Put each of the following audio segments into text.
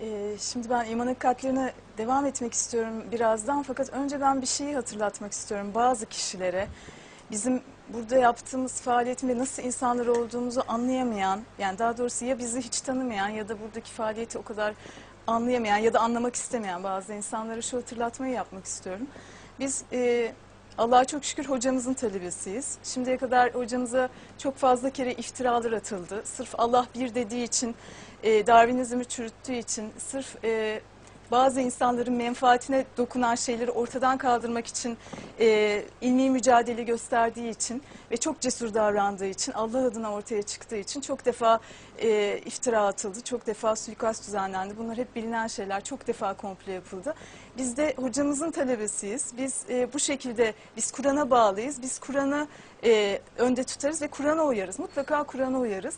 Ee, şimdi ben iman hakikatlerine devam etmek istiyorum birazdan. Fakat önce ben bir şeyi hatırlatmak istiyorum bazı kişilere. Bizim burada yaptığımız faaliyetin nasıl insanlar olduğumuzu anlayamayan, yani daha doğrusu ya bizi hiç tanımayan ya da buradaki faaliyeti o kadar anlayamayan ya da anlamak istemeyen bazı insanlara şu hatırlatmayı yapmak istiyorum. Biz e, Allah'a çok şükür hocamızın talebesiyiz. Şimdiye kadar hocamıza çok fazla kere iftiralar atıldı. Sırf Allah bir dediği için, e, Darwinizmi çürüttüğü için, sırf e, bazı insanların menfaatine dokunan şeyleri ortadan kaldırmak için e, ilmi mücadele gösterdiği için ve çok cesur davrandığı için, Allah adına ortaya çıktığı için çok defa e, iftira atıldı, çok defa suikast düzenlendi. Bunlar hep bilinen şeyler, çok defa komplo yapıldı. Biz de hocamızın talebesiyiz. Biz e, bu şekilde, biz Kur'an'a bağlıyız. Biz Kur'an'ı e, önde tutarız ve Kur'an'a uyarız. Mutlaka Kur'an'a uyarız.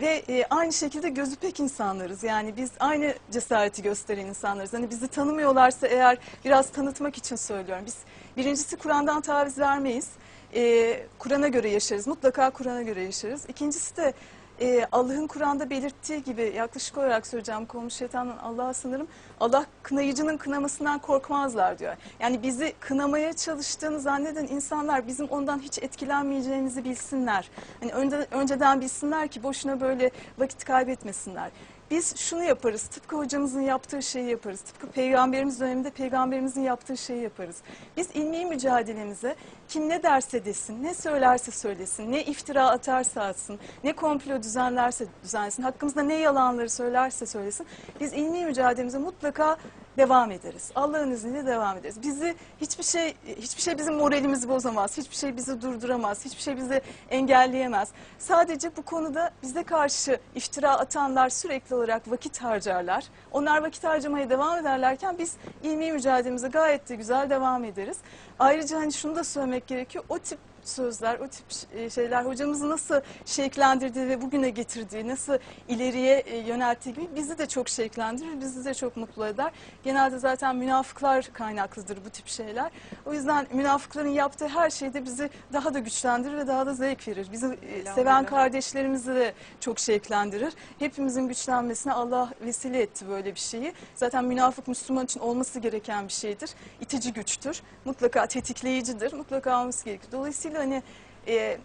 Ve e, aynı şekilde gözü pek insanlarız. Yani biz aynı cesareti gösteren insanlarız. Hani bizi tanımıyorlarsa eğer biraz tanıtmak için söylüyorum. Biz birincisi Kur'an'dan taviz vermeyiz. E, Kur'an'a göre yaşarız. Mutlaka Kur'an'a göre yaşarız. İkincisi de e, Allah'ın Kur'an'da belirttiği gibi yaklaşık olarak söyleyeceğim konu şeytandan Allah'a sınırım. Allah kınayıcının kınamasından korkmazlar diyor. Yani bizi kınamaya çalıştığını zanneden insanlar bizim ondan hiç etkilenmeyeceğimizi bilsinler. Hani önde, önceden bilsinler ki boşuna böyle vakit kaybetmesinler. Biz şunu yaparız, tıpkı hocamızın yaptığı şeyi yaparız. Tıpkı peygamberimiz döneminde peygamberimizin yaptığı şeyi yaparız. Biz ilmi mücadelemize kim ne derse desin, ne söylerse söylesin, ne iftira atarsa atsın, ne komplo düzenlerse düzenlesin, hakkımızda ne yalanları söylerse söylesin. Biz ilmi mücadelemize mutlaka devam ederiz. Allah'ın izniyle devam ederiz. Bizi hiçbir şey hiçbir şey bizim moralimizi bozamaz. Hiçbir şey bizi durduramaz. Hiçbir şey bizi engelleyemez. Sadece bu konuda bize karşı iftira atanlar sürekli olarak vakit harcarlar. Onlar vakit harcamaya devam ederlerken biz ilmi mücadelemize gayet de güzel devam ederiz. Ayrıca hani şunu da söylemek gerekiyor. O tip sözler, o tip e, şeyler hocamızı nasıl şevklendirdiği ve bugüne getirdiği, nasıl ileriye e, yönelttiği gibi bizi de çok şevklendirir, bizi de çok mutlu eder. Genelde zaten münafıklar kaynaklıdır bu tip şeyler. O yüzden münafıkların yaptığı her şey de bizi daha da güçlendirir ve daha da zevk verir. Bizi e, seven kardeşlerimizi de çok şevklendirir. Hepimizin güçlenmesine Allah vesile etti böyle bir şeyi. Zaten münafık Müslüman için olması gereken bir şeydir. İtici güçtür. Mutlaka tetikleyicidir. Mutlaka olması gerekir. Dolayısıyla hani e,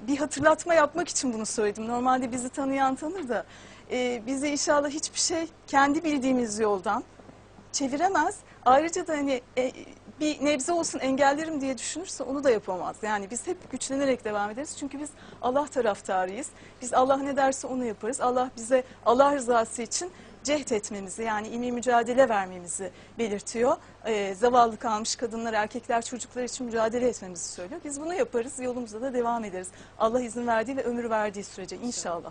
bir hatırlatma yapmak için bunu söyledim. Normalde bizi tanıyan tanır da e, bizi inşallah hiçbir şey kendi bildiğimiz yoldan çeviremez. Ayrıca da hani e, bir nebze olsun engellerim diye düşünürse onu da yapamaz. Yani biz hep güçlenerek devam ederiz. Çünkü biz Allah taraftarıyız. Biz Allah ne derse onu yaparız. Allah bize Allah rızası için cehd etmemizi yani ilmi mücadele vermemizi belirtiyor. Ee, zavallı kalmış kadınlar, erkekler, çocuklar için mücadele etmemizi söylüyor. Biz bunu yaparız, yolumuza da devam ederiz. Allah izin verdiği ve ömür verdiği sürece inşallah.